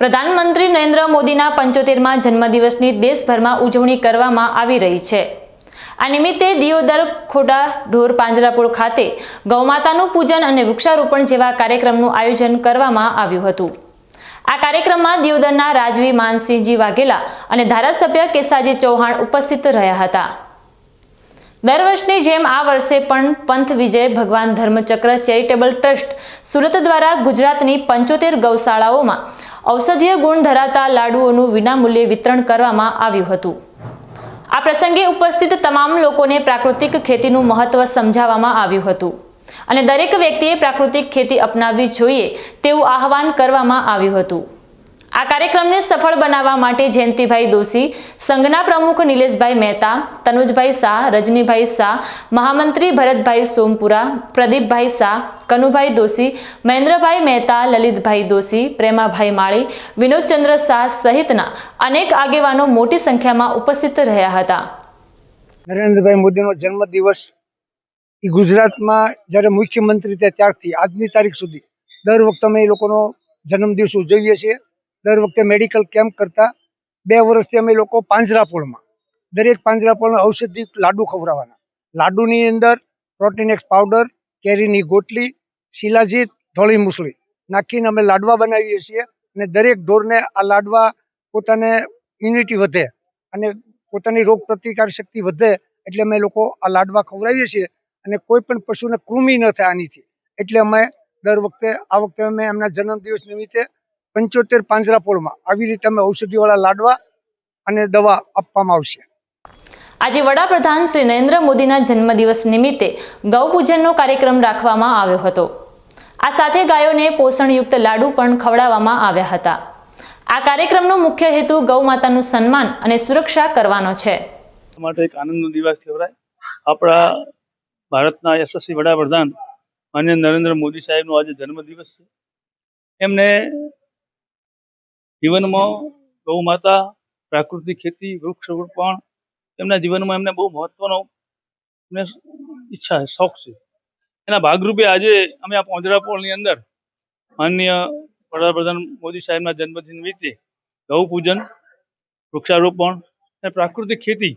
પ્રધાનમંત્રી નરેન્દ્ર મોદીના પંચોતેરમાં જન્મદિવસની દેશભરમાં ઉજવણી કરવામાં આવી રહી છે. આ નિમિત્તે દિયોદર ખોડા ઢોર પાંજરાપુર ખાતે ગૌમાતાનું પૂજન અને વૃક્ષારોપણ જેવા કાર્યક્રમનું આયોજન કરવામાં આવ્યું હતું. આ કાર્યક્રમમાં દિયોદરના રાજવી માનસિંહજી વાઘેલા અને ધારાસભ્ય કેસાજી ચૌહાણ ઉપસ્થિત રહ્યા હતા. દર વર્ષની જેમ આ વર્ષે પણ પંથ વિજય, ભગવાન ધર્મચક્ર ચેરિટેબલ ટ્રસ્ટ, સુરત દ્વારા ગુજરાતની પંચોતેર ગૌશાળાઓમાં ઔષધીય ગુણ ધરાવતા લાડુઓનું વિનામૂલ્યે વિતરણ કરવામાં આવ્યું હતું. આ પ્રસંગે ઉપસ્થિત તમામ લોકોને પ્રાકૃતિક ખેતીનું મહત્વ સમજાવવામાં આવ્યું હતું અને દરેક વ્યક્તિએ પ્રાકૃતિક ખેતી અપનાવવી જોઈએ તેવું આહવાન કરવામાં આવ્યું હતું. આ કાર્યક્રમને સફળ બનાવવા માટે જયંતિભાઈ દોશી, સંઘના પ્રમુખ નિલેશભાઈ મહેતા, તનુજભાઈ શાહ, રજનીભાઈ શાહ, મહામંત્રી ભરતભાઈ સોમપુરા, પ્રદીપભાઈ શાહ, કનુભાઈ દોશી, મહેન્દ્રભાઈ મહેતા, લલિતભાઈ દોશી, પ્રેમાભાઈ માળી, વિનોદચંદ્ર શાહ સહિતના અનેક આગેવાનો મોટી સંખ્યામાં ઉપસ્થિત રહ્યા હતા. નરેન્દ્રભાઈ મોદીનો જન્મદિવસ એ ગુજરાતમાં જ્યારે મુખ્યમંત્રી થયા ત્યારથી આજની તારીખ સુધી દર વખતે અમે એ લોકોનો જન્મદિવસ ઉજવીએ છીએ. દર વખતે મેડિકલ કેમ્પ કરતા બે વર્ષથી અમે લોકો પાંજરાપોળમાં દરેક પાંજરાપોળના ઔષધિ લાડુ ખવડાવવાના. લાડુની અંદર પ્રોટીનેક્સ પાવડર કેરીની ગોટલી, શિલાજીત, ધોળી મૂસળી નાખીને અમે લાડવા બનાવીએ છીએ અને દરેક ઢોરને આ લાડવા પોતાને ઇમ્યુનિટી વધે અને પોતાની રોગ પ્રતિકાર શક્તિ વધે એટલે અમે લોકો આ લાડવા ખવડાવીએ છીએ અને કોઈ પણ પશુને કૃમિ ન થાય આનીથી. એટલે અમે દર વખતે, આ વખતે અમે એમના જન્મદિવસ નિમિત્તે પંચોતેર પાંજરાપોળમાં આવી રીતે અમે ઔષધિવાળા લાડવા અને દવા આપવામાં આવશે. આજે વડાપ્રધાન શ્રી નરેન્દ્ર મોદીના જન્મદિવસ નિમિત્તે ગૌપૂજનનો કાર્યક્રમ રાખવામાં આવ્યો હતો. આ સાથે ગાયોને પોષણયુક્ત લાડુ પણ ખવડાવવામાં આવ્યા હતા. આ કાર્યક્રમનો મુખ્ય હેતુ ગૌ માતાનું સન્માન અને સુરક્ષા કરવાનો છે. માટે એક આનંદનો દિવસ કહેવાય. આપણા ભારતના યશસ્વી વડાપ્રધાન માન્ય નરેન્દ્ર મોદી સાહેબનો આજે જન્મદિવસ છે. એમને જીવનમાં ગૌ માતા, પ્રાકૃતિક ખેતી વૃક્ષરોપણ એમના જીવનમાં એમને બહુ મહત્વનો એમને ઈચ્છા છે, શોખ છે. એના ભાગરૂપે આજે અમે આ પોંજરાપોળની અંદર માનનીય વડાપ્રધાન મોદી સાહેબના જન્મદિન નિમિત્તે ગૌ પૂજન, વૃક્ષારોપણ અને પ્રાકૃતિક ખેતી,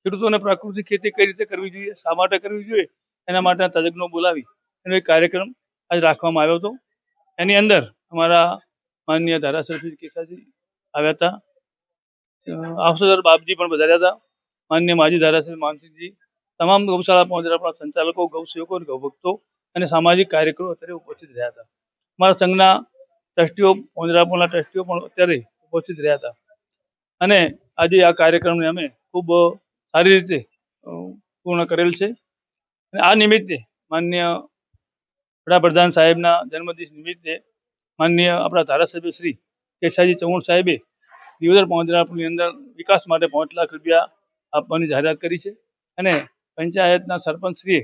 ખેડૂતોને પ્રાકૃતિક ખેતી કઈ રીતે કરવી જોઈએ, શા માટે કરવી જોઈએ, એના માટે તજજ્ઞો બોલાવી એનો એક કાર્યક્રમ આજે રાખવામાં આવ્યો હતો. એની અંદર અમારા માનનીય ધારાસભ્ય કેસાજી આવ્યા હતા. આફસર બાપજી પણ વધાર્યા હતા. માન્ય માજી ધારાસભ્ય માનસિંહજી, તમામ ગૌશાળા પહોંચેલા સંચાલકો, ગૌસેવકો અને ગૌભક્તો અને સામાજિક કાર્યકરો અત્યારે ઉપસ્થિત રહ્યા હતા. અમારા સંઘના ટ્રસ્ટીઓ પહોંચરાપોળના ટ્રસ્ટીઓ પણ અત્યારે ઉપસ્થિત રહ્યા હતા. અને આજે આ કાર્યક્રમને અમે ખૂબ સારી રીતે પૂર્ણ કરેલ છે. અને આ નિમિત્તે માન્ય વડાપ્રધાન સાહેબના જન્મદિવસ નિમિત્તે માન્ય આપણા ધારાસભ્ય શ્રી કેશાજી ચૌહાણ સાહેબે દિયોદર પહોંચરાપની અંદર વિકાસ માટે પાંચ લાખ રૂપિયા આપવાની જાહેરાત કરી છે અને પંચાયતના સરપંચશ્રીએ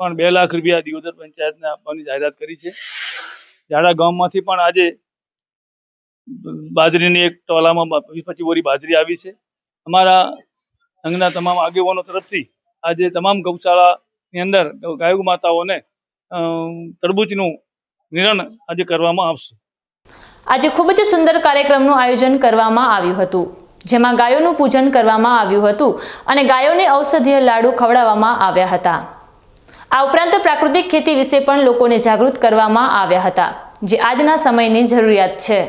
પણ બે લાખ રૂપિયા દિયોદર પંચાયતને આપવાની જાહેરાત કરી છે. ઝાડા ગામમાંથી પણ આજે બાજરીની એક ટોલામાં વીસ પચીસ બોરી બાજરી આવી છે. અમારા સંઘના તમામ આગેવાનો તરફથી આજે તમામ ગૌશાળાની અંદર ગાયુ માતાઓને તરબૂચનું નિરણ આજે કરવામાં આવશે. આજે ખૂબ જ સુંદર કાર્યક્રમનું આયોજન કરવામાં આવ્યું હતું, જેમાં ગાયોનું પૂજન કરવામાં આવ્યું હતું અને ગાયોને ઔષધીય લાડુ ખવડાવવામાં આવ્યા હતા. આ ઉપરાંત પ્રાકૃતિક ખેતી વિશે પણ લોકોને જાગૃત કરવામાં આવ્યા હતા, જે આજના સમયની જરૂરિયાત છે.